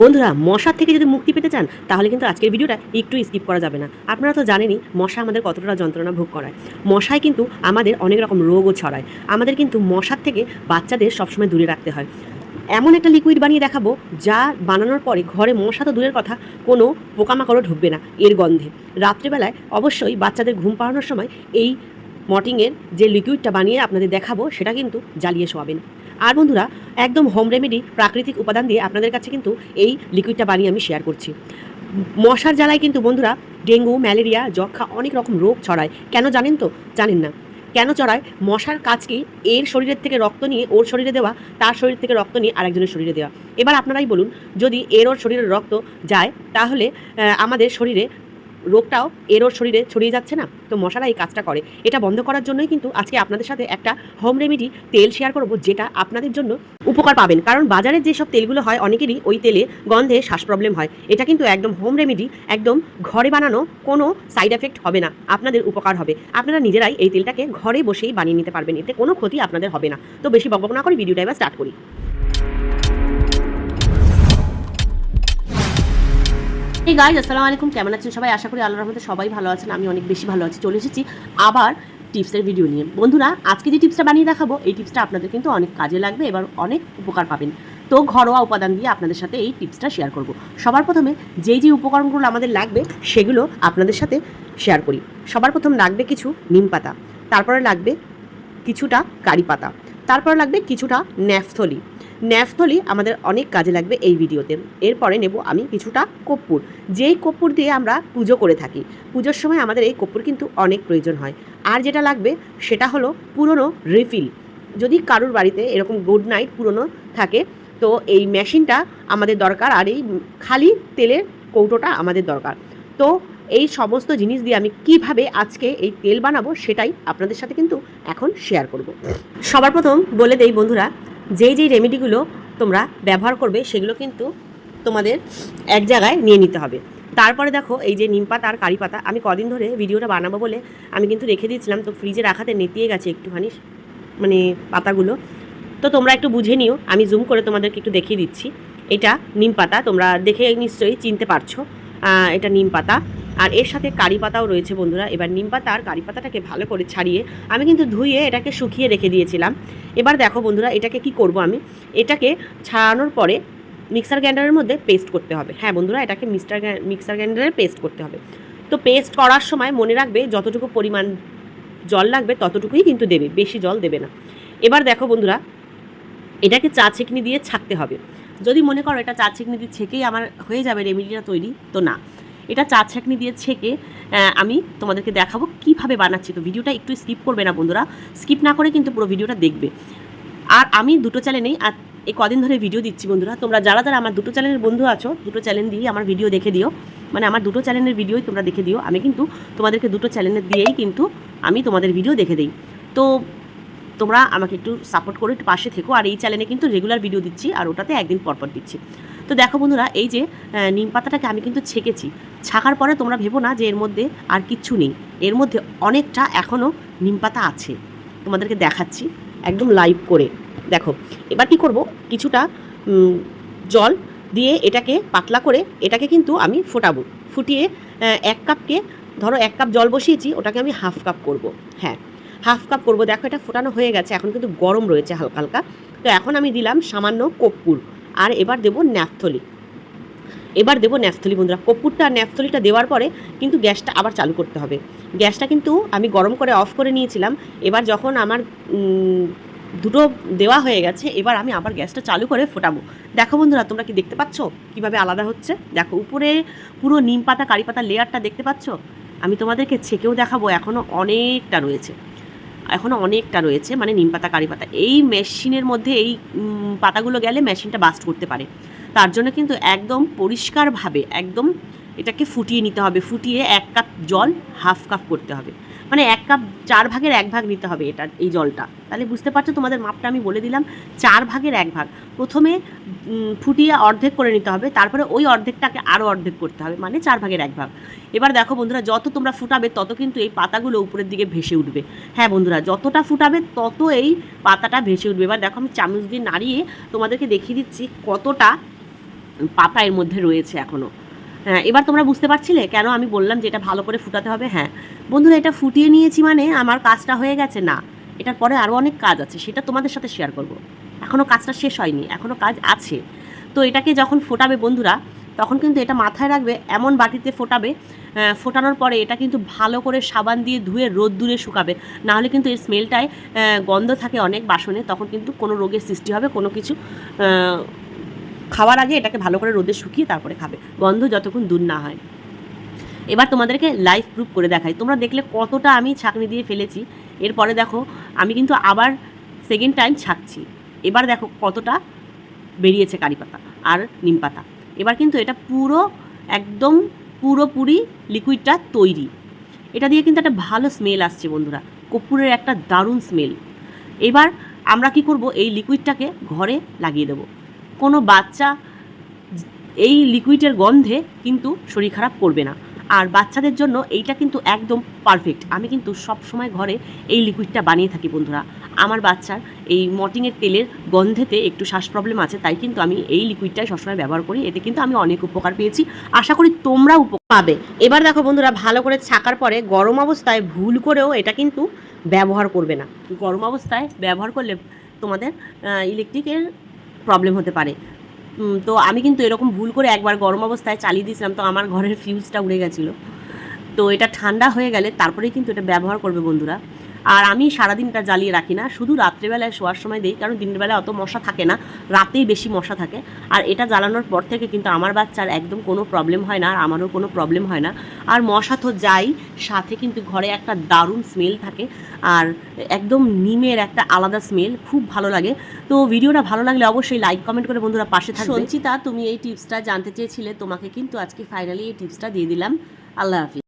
বন্ধুরা, মশার থেকে যদি মুক্তি পেতে চান, তাহলে কিন্তু আজকের ভিডিওটা একটু স্কিপ করা যাবে না। আপনারা তো জানেনই, মশা আমাদের কতটা যন্ত্রণা ভোগ করায়। মশায় কিন্তু আমাদের অনেক রকম রোগও ছড়ায়। আমাদের কিন্তু মশার থেকে বাচ্চাদের সবসময় দূরে রাখতে হয়। এমন একটা লিকুইড বানিয়ে দেখাবো, যা বানানোর পরে ঘরে মশা তো দূরের কথা, কোনো পোকামাকড়ও ঢুকবে না এর গন্ধে। রাত্রেবেলায় অবশ্যই বাচ্চাদের ঘুম পাড়ানোর সময় এই মর্টিংয়ের যে লিকুইডটা বানিয়ে আপনাদের দেখাবো, সেটা কিন্তু জ্বালিয়ে শোয়াবেন। আর বন্ধুরা, একদম হোম রেমেডি প্রাকৃতিক উপাদান দিয়ে আপনাদের কাছে কিন্তু এই লিকুইডটা বানিয়ে আমি শেয়ার করছি। মশার জ্বালায় কিন্তু বন্ধুরা ডেঙ্গু, ম্যালেরিয়া যক্ষা অনেক রকম রোগ ছড়ায়। কেন জানেন তো? জানেন না। কেন চড়ায় মশার কাজ কি? এর শরীরের থেকে রক্ত নিয়ে ওর শরীরে দেওয়া, তার শরীর থেকে রক্ত নিয়ে আরেকজনের শরীরে দেওয়া। এবার আপনারাই বলুন, যদি এর ওর শরীরের রক্ত যায়, তাহলে আমাদের শরীরে রোগটাও এর ওর শরীরে ছড়িয়ে যাচ্ছে না। তো মশারা এই কাজটা করে। এটা বন্ধ করার জন্যই কিন্তু আজকে আপনাদের সাথে একটা হোম রেমেডি তেল শেয়ার করব, যেটা আপনাদের জন্য উপকার পাবেন। কারণ বাজারের যেসব তেলগুলো হয়, অনেকেরই ওই তেলে গন্ধে শ্বাস প্রবলেম হয়। এটা কিন্তু একদম হোম রেমেডি একদম ঘরে বানানো কোনো সাইড এফেক্ট হবে না। আপনাদের উপকার হবে। আপনারা নিজেরাই এই তেলটাকে ঘরে বসেই বানিয়ে নিতে পারবেন। এতে কোনো ক্ষতি আপনাদের হবে না। তো বেশি বকবক না করে ভিডিওটা এবার স্টার্ট করি। এই গাইজ আসসালামু আলাইকুম। কেমন আছেন সবাই? আশা করি আল্লাহর রহমতে সবাই ভালো আছেন। আমি অনেক বেশি ভালো আছি। চলে এসেছি আবার টিপসের ভিডিও নিয়ে। বন্ধুরা, আজকে যে টিপসটা বানিয়ে দেখাবো, এই টিপসটা আপনাদের কিন্তু অনেক কাজে লাগবে, এবার অনেক উপকার পাবেন। তো ঘরোয়া উপাদান দিয়ে আপনাদের সাথে এই টিপসটা শেয়ার করব। সবার প্রথমে যেই যে উপকরণগুলো আমাদের লাগবে, সেগুলো আপনাদের সাথে শেয়ার করি। সবার প্রথম লাগবে কিছু নিম পাতা। তারপরে লাগবে কিছুটা কারি পাতা। তারপরে লাগবে কিছুটা ন্যাফথলি। ন্যাফথলি আমাদের অনেক কাজে লাগবে এই ভিডিওতে। এরপরে নেব আমি কিছুটা কর্পূর যেই কর্পূর দিয়ে আমরা পুজো করে থাকি, পুজোর সময় আমাদের এই কর্পূর কিন্তু অনেক প্রয়োজন হয়। আর যেটা লাগবে সেটা হলো পুরনো রিফিল। যদি কারুর বাড়িতে এরকম গুড নাইট পুরনো থাকে, তো এই মেশিনটা আমাদের দরকার। আর এই খালি তেলের কৌটোটা আমাদের দরকার। তো এই সমস্ত জিনিস দিয়ে আমি কীভাবে আজকে এই তেল বানাবো সেটাই আপনাদের সাথে কিন্তু এখন শেয়ার করব। সবার প্রথম বলে দেই বন্ধুরা, যেই যেই রেমেডিগুলো তোমরা ব্যবহার করবে সেগুলো কিন্তু তোমাদের এক জায়গায় নিয়ে নিতে হবে। তারপরে দেখো এই যে নিম পাতা আর কারি পাতা, আমি কদিন ধরে ভিডিওটা বানাবো বলে আমি কিন্তু রেখে দিয়েছিলাম, তো ফ্রিজে রাখাতে নেতিয়ে গেছে একটুখানি মানে পাতাগুলো। তো তোমরা একটু বুঝে নিও, আমি জুম করে তোমাদেরকে একটু দেখিয়ে দিচ্ছি। এটা নিম পাতা, তোমরা দেখে নিশ্চয়ই চিনতে পারছ এটা নিম পাতা। আর এর সাথে কারি পাতাও রয়েছে বন্ধুরা। এবার নিম পাতা আর কারি পাতাটাকে ভালো করে ছাড়িয়ে আমি কিন্তু ধুয়ে এটাকে শুকিয়ে রেখে দিয়েছিলাম। এবার দেখো বন্ধুরা, এটাকে কি করব আমি? এটাকে ছাড়ানোর পরে মিক্সার গ্রাইন্ডারের মধ্যে পেস্ট করতে হবে। হ্যাঁ বন্ধুরা, এটাকে মিক্সার মিক্সার গ্রাইন্ডারে পেস্ট করতে হবে। তো পেস্ট করার সময় মনে রাখবে, যতটুকু পরিমাণ জল লাগবে ততটুকুই কিন্তু দেবে, বেশি জল দেবে না। এবার দেখো বন্ধুরা, এটাকে চা ছেঁকনি দিয়ে ছাকতে হবে। যদি মনে করো এটা চা ছেঁকনি দিয়ে ছেঁকেই আমার হয়ে যাবে রেমেডিটা তৈরি, তো না। এটা চা ছাকনি দিয়ে ছেঁকে আমি তোমাদেরকে দেখাবো কীভাবে বানাচ্ছি। তো ভিডিওটা একটু স্কিপ করবে না বন্ধুরা। স্কিপ না করে কিন্তু পুরো ভিডিওটা দেখবে। আর আমি দুটো চ্যানেলেই আর এই কদিন ধরে ভিডিও দিচ্ছি বন্ধুরা। তোমরা যারা যারা আমার দুটো চ্যানেলের বন্ধু আছো, দুটো চ্যানেল দিয়েই আমার ভিডিও দেখে দিও। মানে আমার দুটো চ্যানেলের ভিডিওই তোমরা দেখে দিও। আমি কিন্তু তোমাদেরকে দুটো চ্যানেলের দিয়েই কিন্তু আমি তোমাদের ভিডিও দেখে দিই। তো তোমরা আমাকে একটু সাপোর্ট করে একটু পাশে থেকো। আর এই চ্যানেলে কিন্তু রেগুলার ভিডিও দিচ্ছি, আর ওটাতে একদিন পর পর দিচ্ছি। তো দেখো বন্ধুরা, এই যে নিম পাতাটাকে আমি কিন্তু ছেঁকেছি। ছাকার পরে তোমরা ভেবো না যে এর মধ্যে আর কিচ্ছু নেই। এর মধ্যে অনেকটা এখনও নিম পাতা আছে। তোমাদেরকে দেখাচ্ছি একদম লাইভ করে। দেখো, এবার কি করব? কিছুটা জল দিয়ে এটাকে পাতলা করে এটাকে কিন্তু আমি ফোটাবো। ফুটিয়ে এক কাপকে, ধরো এক কাপ জল বসিয়েছি, ওটাকে আমি হাফ কাপ করব। হ্যাঁ হাফ কাপ করব। দেখো এটা ফোটানো হয়ে গেছে, এখন কিন্তু গরম রয়েছে হালকা হালকা। তো এখন আমি দিলাম সামান্য কর্পূর। আর এবার দেবো ন্যাফথলি এবার দেবো ন্যাফথলি বন্ধুরা। কর্পূরটা আর ন্যাফথলিটা দেওয়ার পরে কিন্তু গ্যাসটা আবার চালু করতে হবে। গ্যাসটা কিন্তু আমি গরম করে অফ করে নিয়েছিলাম। এবার যখন আমার দুটো দেওয়া হয়ে গেছে, এবার আমি আবার গ্যাসটা চালু করে ফোটাবো। দেখো বন্ধুরা, তোমরা কি দেখতে পাচ্ছ? কীভাবে আলাদা হচ্ছে? দেখো, উপরে পুরো নিম পাতা, কারি পাতা লেয়ারটা দেখতে পাচ্ছ? আমি তোমাদেরকে ছেঁকেও দেখাবো এখনও অনেকটা রয়েছে। এখনও অনেকটা রয়েছে মানে নিম পাতা, কারি পাতা। এই মেশিনের মধ্যে এই পাতাগুলো গেলে মেশিনটা বাস্ট করতে পারে। তার জন্য কিন্তু একদম পরিষ্কারভাবে, একদম এটাকে ফুটিয়ে নিতে হবে। ফুটিয়ে এক কাপ জল, হাফ কাপ করতে হবে। মানে এক কাপ, চার ভাগের এক ভাগ নিতে হবে এটা, এই জলটা। তাহলে বুঝতে পারছ, তোমাদের মাপটা আমি বলে দিলাম, চার ভাগের এক ভাগ। প্রথমে ফুটিয়ে অর্ধেক করে নিতে হবে, তারপরে ওই অর্ধেকটাকে আরও অর্ধেক করতে হবে মানে চার ভাগের এক ভাগ। এবার দেখো বন্ধুরা, যত তোমরা ফুটাবে, তত কিন্তু এই পাতাগুলো উপরের দিকে ভেসে উঠবে। হ্যাঁ বন্ধুরা, যতটা ফুটাবে, তত এই পাতাটা ভেসে উঠবে। এবার দেখো, আমি চামচ দিয়ে নাড়িয়ে তোমাদেরকে দেখিয়ে দিচ্ছি কতটা পাতা এর মধ্যে রয়েছে এখনও হ্যাঁ এবার তোমরা বুঝতে পারছিলে কেন আমি বললাম যে এটা ভালো করে ফুটাতে হবে? হ্যাঁ। বন্ধুরা, এটা ফুটিয়ে নিয়েছি মানে আমার কাজটা হয়ে গেছে? না। এটার পরে আরও অনেক কাজ আছে, সেটা তোমাদের সাথে শেয়ার করব। এখনও কাজটা শেষ হয়নি এখনও কাজ আছে। তো এটাকে যখন ফোটাবে বন্ধুরা, তখন কিন্তু এটা মাথায় রাখবে, এমন বাটিতে ফোটাবে ফোটানোর পরে এটা কিন্তু ভালো করে সাবান দিয়ে ধুয়ে রোদ দূরে শুকাবে। নাহলে কিন্তু এর স্মেলটায় গন্ধ থাকে অনেক বাসনে, তখন কিন্তু কোনো রোগের সৃষ্টি হবে, কোনো কিছু খাওয়ার আগে এটাকে ভালো করে রোদে শুকিয়ে তারপরে খাবে। গন্ধ যতক্ষণ দূর না হয়। এবার তোমাদেরকে লাইভ প্রুফ করে দেখাই। তোমরা দেখলে কতটা আমি ছাঁকনি দিয়ে ফেলেছি। এরপরে দেখো, আমি কিন্তু আবার সেকেন্ড টাইম ছাঁকছি। এবার দেখো কতটা বেরিয়েছে কারি পাতা আর নিম পাতা। এবার কিন্তু এটা পুরো একদম পুরোপুরি লিকুইডটা তৈরি। এটা দিয়ে কিন্তু একটা ভালো স্মেল আসছে বন্ধুরা। কর্পূরের একটা দারুণ স্মেল এবার আমরা কি করব? এই লিকুইডটাকে ঘরে লাগিয়ে দেবো। কোনো বাচ্চা এই লিকুইডের গন্ধে কিন্তু শরীর খারাপ করবে না। আর বাচ্চাদের জন্য এইটা কিন্তু একদম পারফেক্ট আমি কিন্তু সব সময় ঘরে এই লিকুইডটা বানিয়ে থাকি বন্ধুরা। আমার বাচ্চার এই মর্টিনের তেলের গন্ধেতে একটু শ্বাস প্রবলেম আছে, তাই কিন্তু আমি এই লিকুইডটাই সবসময় ব্যবহার করি। এতে কিন্তু আমি অনেক উপকার পেয়েছি। আশা করি তোমরা উপকার পাবে। এবার দেখো বন্ধুরা, ভালো করে ছাকার পরে গরম অবস্থায় ভুল করেও এটা কিন্তু ব্যবহার করবে না। গরম অবস্থায় ব্যবহার করলে তোমাদের ইলেকট্রিকের প্রবলেম হতে পারে। তো আমি কিন্তু এরকম ভুল করে একবার গরম অবস্থায় চালিয়ে দিয়েছিলাম, তো আমার ঘরের ফিউজটা উড়ে গেছিল। তো এটা ঠান্ডা হয়ে গেলে তারপরেই কিন্তু এটা ব্যবহার করবে বন্ধুরা। আর আমি সারাদিন এটা জ্বালিয়ে রাখি না। শুধু রাত্রেবেলায় শোয়ার সময় দিই, কারণ দিনের বেলায় অত মশা থাকে না। রাতেই বেশি মশা থাকে। আর এটা জ্বালানোর পর থেকে কিন্তু আমার বাচ্চার একদম কোনো প্রবলেম হয় না, আর আমারও কোনো প্রবলেম হয় না। আর মশা তো যাই, সাথে কিন্তু ঘরে একটা দারুণ স্মেল থাকে। আর একদম নিমের একটা আলাদা স্মেল খুব ভালো লাগে। তো ভিডিওটা ভালো লাগলে অবশ্যই লাইক কমেন্ট করে বন্ধুরা পাশে থাকবে। সঞ্চিতা, তুমি এই টিপসটা জানতে চেয়েছিলে, তোমাকে কিন্তু আজকে ফাইনালি এই টিপসটা দিয়ে দিলাম। আল্লাহ হাফিজ।